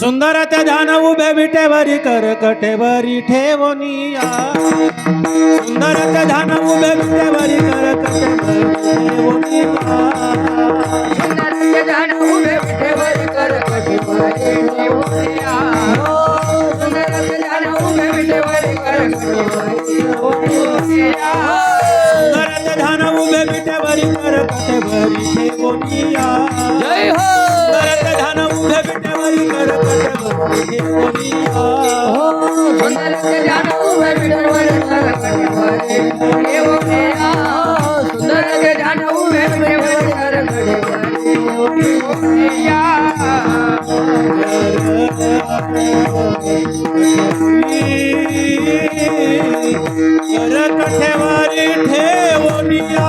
सुंदर त्या ध्यान उभे विटेवरी कर कटेवरी ठेवनिया सुंदर त्या ध्यान उभे विटेवरी कर सुंदर ध्यान उभे विटेवरी कर कटेवरी ठेवनिया जय हो! सुंदर त्या ध्यान उभे विटेवरी कर कटेवरी ठेवनिया कर ठेवनिया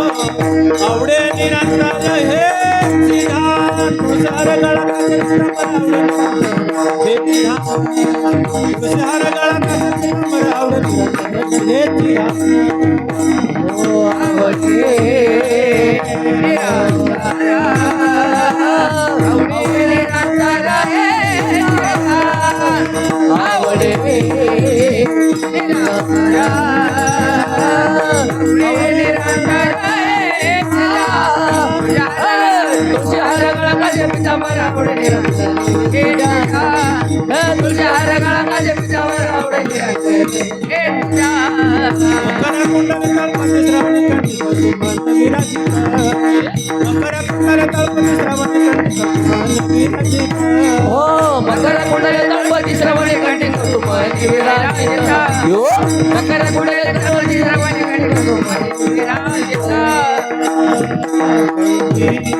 सिधार तुषार गळा हे तुषार गळा आवडे हे सिधार मकर कुंडल तळपती श्रावणी कंठी कुसुमन विराजित मकर कुंडल तळपती श्रावणी कंठी कुसुमन विराजित हो मकर कुंडले गणपती श्रवणे कंठी कुटुंबाची विराजिता यो मकर कुंडले गणपती श्रवणे कंठी कुटुंबाची विराजिता कणिका सुभामणी विराजिता सुभामणी कणिका सुभामणी विराजिता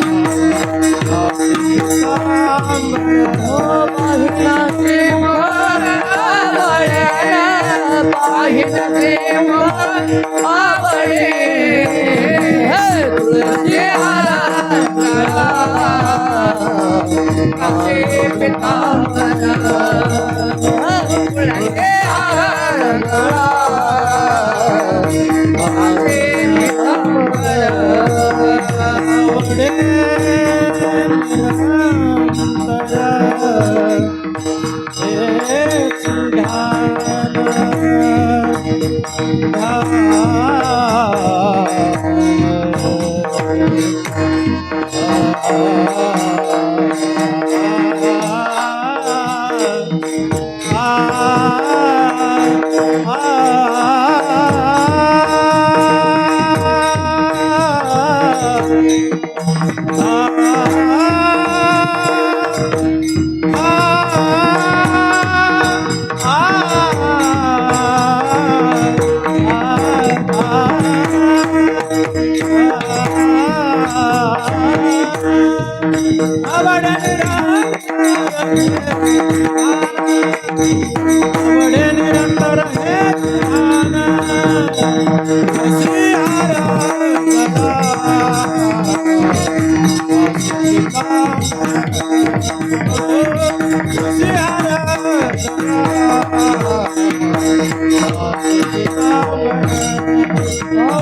Oh,